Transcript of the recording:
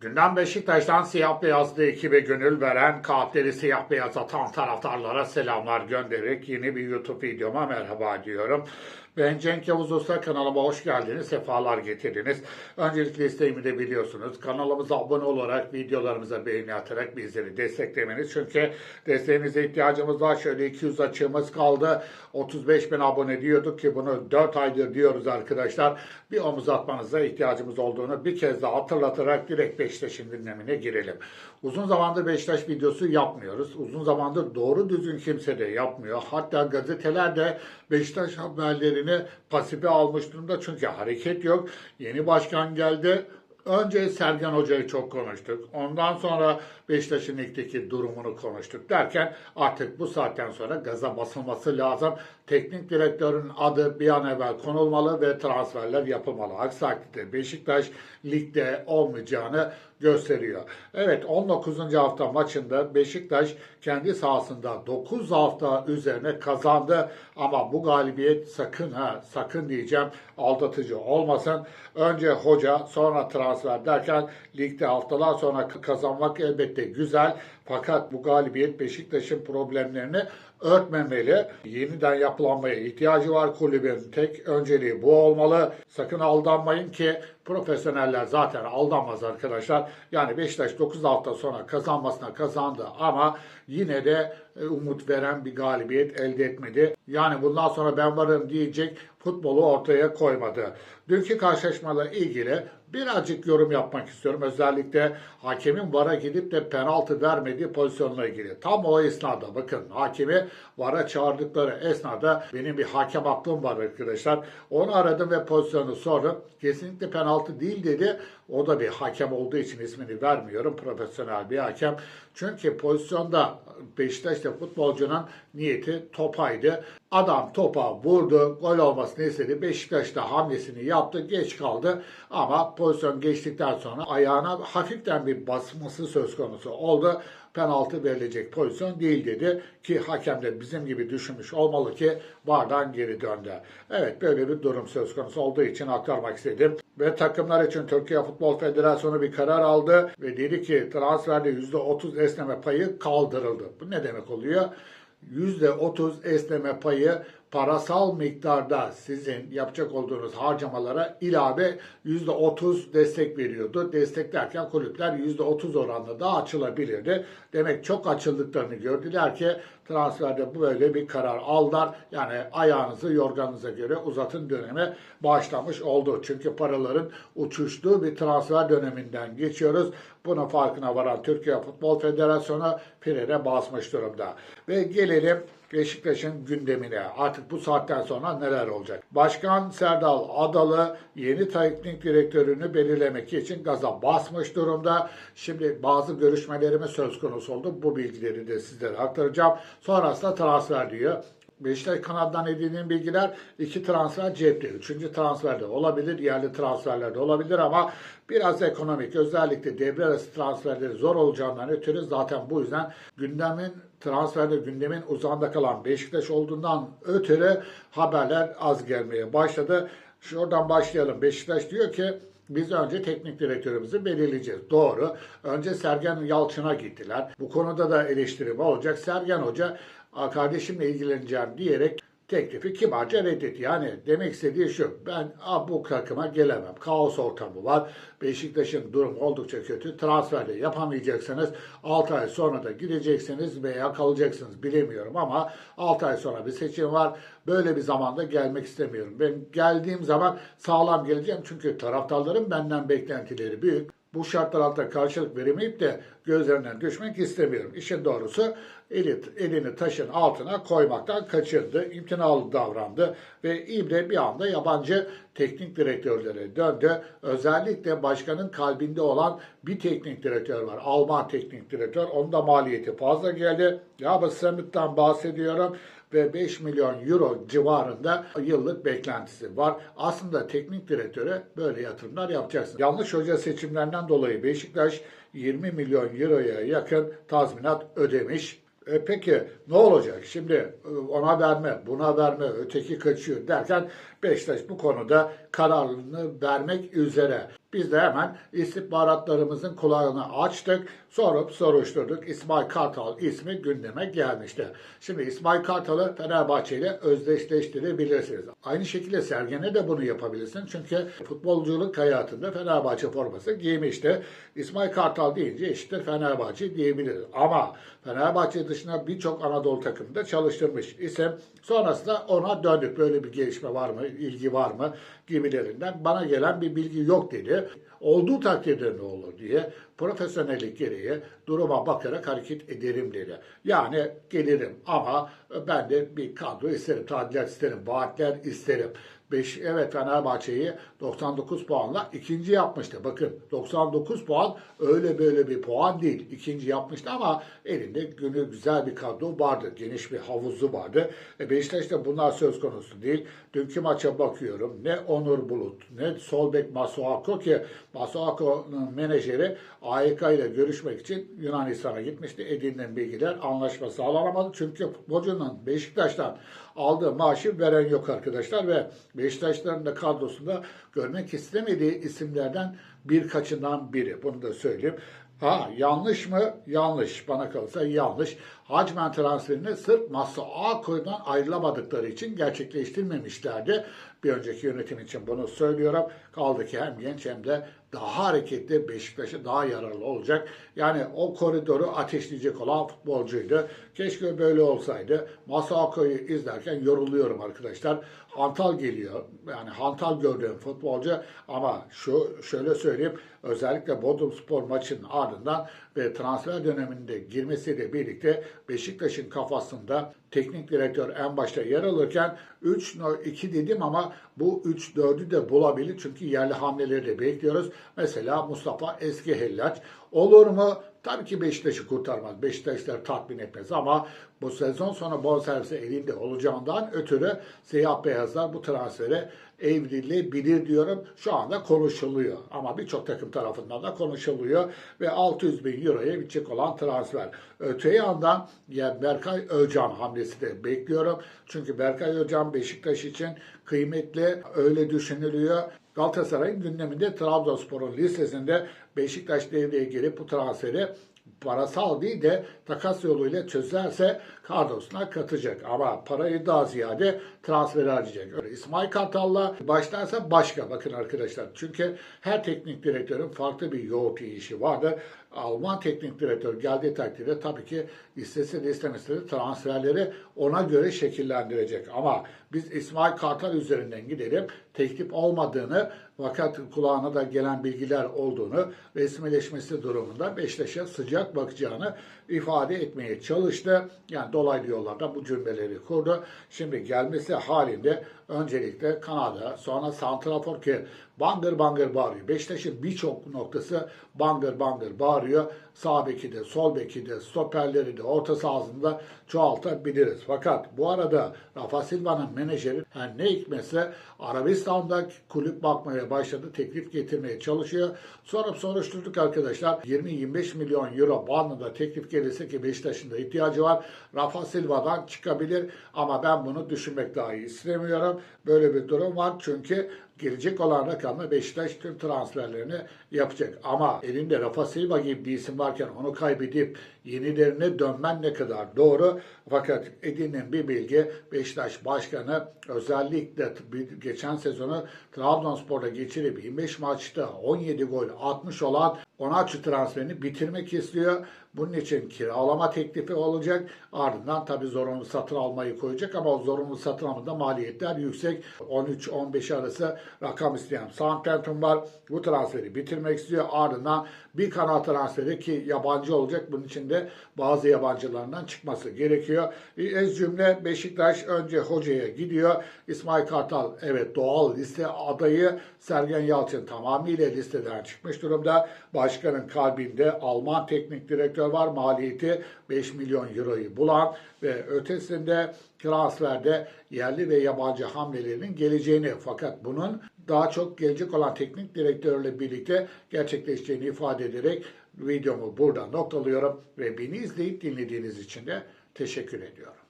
Gündem Beşiktaş'tan siyah beyazlı ekibe gönül veren, kalpleri siyah beyaz atan taraftarlara selamlar göndererek yeni bir YouTube videoma merhaba diyorum. Ben Cenk Yavuz Usta kanalıma hoş geldiniz, sefalar getirdiniz. Öncelikle isteğimi de biliyorsunuz. Kanalımıza abone olarak, videolarımıza beğeni atarak bizleri desteklemeniz. Çünkü desteğinize ihtiyacımız var. Şöyle 200 açığımız kaldı. 35 bin abone diyorduk ki bunu 4 aydır diyoruz arkadaşlar. Bir omuz atmanıza ihtiyacımız olduğunu bir kez daha hatırlatarak direkt Beşiktaş'ın gündemine girelim. Uzun zamandır Beşiktaş videosu yapmıyoruz. Uzun zamandır doğru düzgün kimse de yapmıyor. Hatta gazeteler de Beşiktaş haberlerini pasife almış durumda. Çünkü hareket yok. Yeni başkan geldi. Önce Sergen Hoca'yı çok konuştuk. Ondan sonra Beşiktaş'ın ligdeki durumunu konuştuk derken artık bu saatten sonra gaza basılması lazım. Teknik direktörün adı bir an evvel konulmalı ve transferler yapılmalı. Aksi takdirde Beşiktaş ligde olmayacağını gösteriyor. Evet 19. hafta maçında Beşiktaş kendi sahasında 9 hafta üzerine kazandı ama bu galibiyet sakın ha sakın diyeceğim aldatıcı olmasın. Önce hoca sonra transfer derken ligde haftalar sonra kazanmak elbette güzel fakat bu galibiyet Beşiktaş'ın problemlerini örtmemeli. Yeniden yapılanmaya ihtiyacı var kulübün. Tek önceliği bu olmalı. Sakın aldanmayın ki profesyoneller zaten aldanmaz arkadaşlar. Yani Beşiktaş 9 hafta sonra kazanmasına kazandı ama yine de e, umut veren bir galibiyet elde etmedi. Yani bundan sonra ben varım diyecek futbolu ortaya koymadı. Dünkü karşılaşmayla ilgili birazcık yorum yapmak istiyorum. Özellikle hakemin VAR'a gidip de penaltı vermediği pozisyonla ilgili. Tam o esnada bakın hakemi VAR'a çağırdıkları esnada benim bir hakem aklım var arkadaşlar. Onu aradım ve pozisyonu sordum. Kesinlikle penaltı değil dedi. O da bir hakem olduğu için ismini vermiyorum. Profesyonel bir hakem. Çünkü pozisyonda Beşiktaş'ta futbolcunun niyeti topaydı. Adam topa vurdu, gol olmasını istedi. Beşiktaş da hamlesini yaptı, geç kaldı. Ama pozisyon geçtikten sonra ayağına hafiften bir basması söz konusu oldu. Penaltı verilecek pozisyon değil dedi ki hakem de bizim gibi düşünmüş olmalı ki vardan geri döndü. Evet böyle bir durum söz konusu olduğu için aktarmak istedim. Ve takımlar için Türkiye Futbol Federasyonu bir karar aldı ve dedi ki transferde %30 esneme payı kaldırıldı. Bu ne demek oluyor? %30 esneme payı parasal miktarda sizin yapacak olduğunuz harcamalara ilave %30 destek veriyordu. Destek derken kulüpler %30 oranında da açılabilirdi. Demek çok açıldıklarını gördüler ki transferde böyle bir karar aldılar. Yani ayağınızı yorganınıza göre uzatın dönemi başlamış oldu. Çünkü paraların uçuştuğu bir transfer döneminden geçiyoruz. Bunun farkına varan Türkiye Futbol Federasyonu frene basmış durumda. Ve gelelim Beşiktaş'ın gündemine. Artık bu saatten sonra neler olacak? Başkan Serdal Adalı yeni teknik direktörünü belirlemek için gaza basmış durumda. Şimdi bazı görüşmelerime söz konusu oldu. Bu bilgileri de sizlere aktaracağım. Sonrasında transfer diyor. Beşiktaş kanadından edindiğim bilgiler iki transfer cepte. Üçüncü transfer de olabilir, yerli transferler de olabilir ama biraz ekonomik özellikle devre arası transferleri zor olacağından ötürü zaten bu yüzden gündemin transferde gündemin uzağında kalan Beşiktaş olduğundan ötürü haberler az gelmeye başladı. Şuradan başlayalım. Beşiktaş diyor ki biz önce teknik direktörümüzü belirleyeceğiz. Doğru. Önce Sergen Yalçın'a gittiler. Bu konuda da eleştirim olacak. Sergen Hoca "Aa, kardeşimle ilgileneceğim diyerek teklifi kibarca reddetti. Yani demek istediği şu. Ben "Aa, bu takıma gelemem. Kaos ortamı var. Beşiktaş'ın durumu oldukça kötü. Transferde yapamayacaksınız. 6 ay sonra da gideceksiniz veya kalacaksınız bilemiyorum ama 6 ay sonra bir seçim var. Böyle bir zamanda gelmek istemiyorum. Ben geldiğim zaman sağlam geleceğim çünkü taraftarların benden beklentileri büyük. Bu şartlar altında karşılık veremeyip de gözlerinden düşmek istemiyorum. İşin doğrusu eli, elini taşın altına koymaktan kaçırdı. imtinalı davrandı ve İbre bir anda yabancı teknik direktörlere döndü. Özellikle başkanın kalbinde olan bir teknik direktör var. Alman teknik direktör. Onun da maliyeti fazla geldi. Ya bu Summit'ten bahsediyorum ve 5 milyon euro civarında yıllık beklentisi var. Aslında teknik direktöre böyle yatırımlar yapacaksın. Yanlış hoca seçimlerinden dolayı Beşiktaş 20 milyon euroya yakın tazminat ödemiş. E peki ne olacak? Şimdi e, ona verme, buna verme, öteki kaçıyor derken Beşiktaş bu konuda kararını vermek üzere. Biz de hemen istihbaratlarımızın kulağını açtık, sorup soruşturduk. İsmail Kartal ismi gündeme gelmişti. Şimdi İsmail Kartal'ı Fenerbahçe ile özdeşleştirebilirsiniz. Aynı şekilde Sergen'e de bunu yapabilirsin. Çünkü futbolculuk hayatında Fenerbahçe forması giymişti. İsmail Kartal deyince eşittir Fenerbahçe diyebiliriz. Ama Fenerbahçe dışında birçok Anadolu takımında çalıştırmış isim. Sonrasında ona döndük. Böyle bir gelişme var mı, ilgi var mı gibilerinden. Bana gelen bir bilgi yok dedi. Olduğu takdirde ne olur diye profesyonellik gereği duruma bakarak hareket ederim dedi. Yani gelirim ama ben de bir kadro isterim, tadilat isterim, vaatler isterim. 5 evet Fenerbahçe'yi 99 puanla ikinci yapmıştı. Bakın 99 puan öyle böyle bir puan değil. İkinci yapmıştı ama elinde günü güzel bir kadro vardı. Geniş bir havuzu vardı. E Beşiktaş'ta bunlar söz konusu değil. Dünkü maça bakıyorum. Ne Onur Bulut ne sol bek Masuako ki Masuako'nun menajeri AYK ile görüşmek için Yunanistan'a gitmişti. Edinilen bilgiler anlaşma sağlanamadı. Çünkü futbolcunun Beşiktaş'tan aldığı maaşı veren yok arkadaşlar ve Beşiktaşların da kadrosunda görmek istemediği isimlerden birkaçından biri. Bunu da söyleyeyim. Ha yanlış mı? Yanlış. Bana kalırsa yanlış. Hacmen transferini sırf Masa Ako'dan ayrılamadıkları için gerçekleştirmemişlerdi. Bir önceki yönetim için bunu söylüyorum. Kaldı ki hem genç hem de daha hareketli Beşiktaş'a daha yararlı olacak. Yani o koridoru ateşleyecek olan futbolcuydu. Keşke böyle olsaydı. Masuako'yu izlerken yoruluyorum arkadaşlar. Hantal geliyor. Yani hantal gördüğüm futbolcu ama şu şöyle söyleyeyim. Özellikle Bodrum Spor maçının ardından ve transfer döneminde girmesiyle birlikte Beşiktaş'ın kafasında teknik direktör en başta yer alırken 3-2 dedim ama bu 3-4'ü de bulabilir. Çünkü yerli hamleleri de bekliyoruz. Mesela Mustafa Eski Hellaç. Olur mu? Tabii ki Beşiktaş'ı kurtarmaz. Beşiktaşlar tatmin etmez ama bu sezon sonu bonservisi elinde olacağından ötürü siyah beyazlar bu transfere evrilebilir diyorum. Şu anda konuşuluyor. Ama birçok takım tarafından da konuşuluyor. Ve 600 bin euroya bitecek olan transfer. Öte yandan ya Berkay Özcan hamlesi de bekliyorum. Çünkü Berkay Özcan Beşiktaş için kıymetli öyle düşünülüyor. Galatasaray'ın gündeminde Trabzonspor'un listesinde Beşiktaş devreye girip bu transferi parasal değil de takas yoluyla çözerse kadrosuna katacak. Ama parayı daha ziyade transferi harcayacak. Öyle İsmail Kartal'la başlarsa başka bakın arkadaşlar. Çünkü her teknik direktörün farklı bir yoğurt yiyişi vardır. Alman teknik direktör geldiği takdirde tabii ki istese de istemese de transferleri ona göre şekillendirecek. Ama biz İsmail Kartal üzerinden gidelim. Teklif olmadığını fakat kulağına da gelen bilgiler olduğunu resmileşmesi durumunda Beşiktaş'a sıcak bakacağını ifade etmeye çalıştı. Yani dolaylı yollardan bu cümleleri kurdu. Şimdi gelmesi halinde öncelikle Kanada sonra Santrafor ki bangır bangır bağırıyor. Beşiktaş'ın birçok noktası bangır bangır bağırıyor. Sağ beki de, sol beki de, stoperleri de, orta sahasında çoğaltabiliriz. Fakat bu arada Rafa Silva'nın menajeri her ne hikmetse Arabistan'da kulüp bakmaya başladı. Teklif getirmeye çalışıyor. Sonra soruşturduk arkadaşlar. 20-25 milyon euro bandında teklif gelirse ki Beşiktaş'ın da ihtiyacı var. Rafa Silva'dan çıkabilir ama ben bunu düşünmek dahi istemiyorum. Böyle bir durum var çünkü gelecek olan rakamla Beşiktaş tüm transferlerini yapacak. Ama elinde Rafa Silva gibi bir isim varken onu kaybedip yenilerine dönmen ne kadar doğru. Fakat edinin bir bilgi Beşiktaş Başkanı özellikle geçen sezonu Trabzonspor'da geçirip 25 maçta 17 gol atmış olan Onaçu transferini bitirmek istiyor. Bunun için kiralama teklifi olacak. Ardından tabi zorunlu satın almayı koyacak ama zorunlu satın almada maliyetler yüksek. 13-15 arası rakam isteyen Southampton var. Bu transferi bitirmek istiyor. Ardından bir kanal transferi ki yabancı olacak. Bunun için de bazı yabancılarından çıkması gerekiyor. Ez cümle Beşiktaş önce hocaya gidiyor. İsmail Kartal evet doğal liste adayı. Sergen Yalçın tamamıyla listeden çıkmış durumda. Başkanın kalbinde Alman teknik direktör var. Maliyeti 5 milyon euroyu bulan ve ötesinde transferde yerli ve yabancı hamlelerinin geleceğini fakat bunun daha çok gelecek olan teknik direktörle birlikte gerçekleşeceğini ifade ederek videomu burada noktalıyorum ve beni izleyip dinlediğiniz için de teşekkür ediyorum.